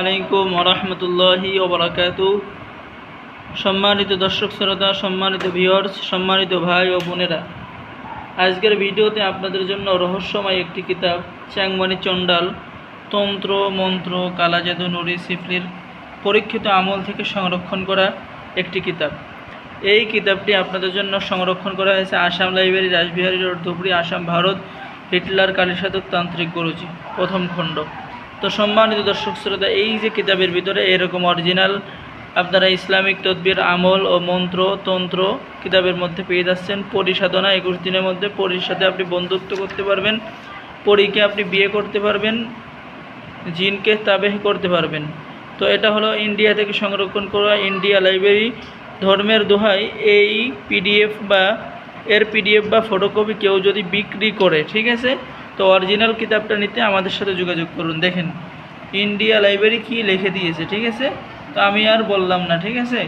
আলাইকুম ওরহমতুল্লাহি ওবরাকাতু। সম্মানিত দর্শক শ্রোতা, সম্মানিত ভিউয়ার্স সম্মানিত ভাই ও বোনেরা, আজকের ভিডিওতে আপনাদের জন্য রহস্যময় একটি কিতাব, চ্যাংমানি চণ্ডাল, তন্ত্র, মন্ত্র, কালাজাদু, নুরি, সিফলির পরীক্ষিত আমল থেকে সংরক্ষণ করা একটি কিতাব। এই কিতাবটি আপনাদের জন্য সংরক্ষণ করা হয়েছে Assam library, Rashbehari road Dhubri, Assam, Bharat, Hitler কালীসাধক তান্ত্রিক গুরুজি, প্রথম খণ্ড। তো সম্মানিত দর্শক শ্রোতা, এই যে কিতাবের ভিতরে এরকম অরিজিনাল আপনারা ইসলামিক তদ্বির, আমল ও মন্ত্র, তন্ত্র কিতাবের মধ্যে পেয়ে যাচ্ছেন। পরিসাধনা একুশ দিনের মধ্যে পরির সাথে আপনি বন্ধুত্ব করতে পারবেন, পরীকে আপনি বিয়ে করতে পারবেন, জিনকে তাবেহ করতে পারবেন। তো এটা হলো ইন্ডিয়া থেকে সংরক্ষণ করা ইন্ডিয়া লাইব্রেরি। ধর্মের দোহাই এই পিডিএফ বা এর পিডিএফ বা ফটোকপি কেউ যদি বিক্রি করে, ঠিক আছে? তো অরিজিনাল কিতাবটা নিতে আমাদের সাথে যোগাযোগ করুন। দেখেন ইন্ডিয়া লাইব্রেরি কি লিখে দিয়েছে, ঠিক আছে? তো আমি আর বললাম না, ঠিক আছে?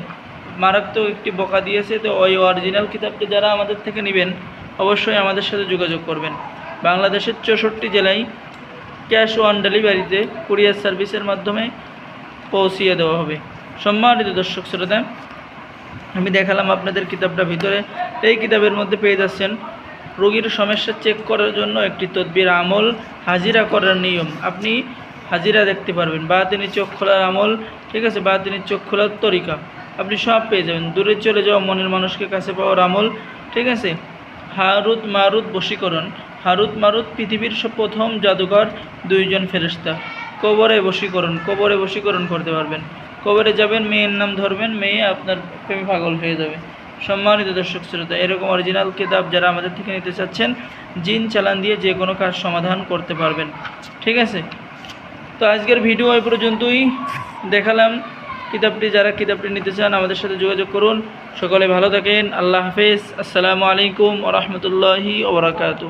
মারাত্মক একটি বকা দিয়েছে, তো ওই অরিজিনাল কিতাবটি যারা আমাদের থেকে নেবেন, অবশ্যই আমাদের সাথে যোগাযোগ করবেন। বাংলাদেশের চৌষট্টি জেলায় ক্যাশ অন ডেলিভারিতে কুরিয়ার সার্ভিসের মাধ্যমে পৌঁছিয়ে দেওয়া হবে। সম্মানিত দর্শক শ্রোতা, আমি দেখালাম আপনাদের কিতাবটা ভিতরে। এই কিতাবের মধ্যে পেয়ে যাচ্ছেন রোগীর সমস্যা চেক করার জন্য একটি তদবির আমল, হাজিরা করার নিয়ম। আপনি হাজিরা দেখতে পারবেন। বা তিনি চোখ খোলার আমল, ঠিক আছে? বা তিনি চোখ খোলার তরিকা। আপনি সব পেয়ে যাবেন। দূরে চলে যাওয়া মনের মানুষকে কাছে পাওয়ার আমল, ঠিক আছে? হারুত মারুত বশীকরণ। হারুত মারুত পৃথিবীর প্রথম জাদুকর দুইজন ফেরেশতা। কবরে বশীকরণ। কবরে বশীকরণ করতে পারবেন। কবরে যাবেন, মেয়ের নাম ধরবেন, মেয়ে আপনার প্রেমে পাগল হয়ে যাবে। সম্মানিত দর্শক শ্রোতা, এরকম অরিজিনাল কিতাব যারা আমাদের থেকে নিতে চাচ্ছেন, জিন চালান দিয়ে যে কোনো কাজ সমাধান করতে পারবেন। ঠিক আছে? তো আজকের ভিডিও এই পর্যন্তই। দেখালাম কিতাবটি, যারা কিতাবটি নিতে চান আমাদের সাথে যোগাযোগ করুন। সকলে ভালো থাকেন। আল্লাহ হাফেজ। আসসালামু আলাইকুম ওরহমতুল্লাহি ওবরাকাতু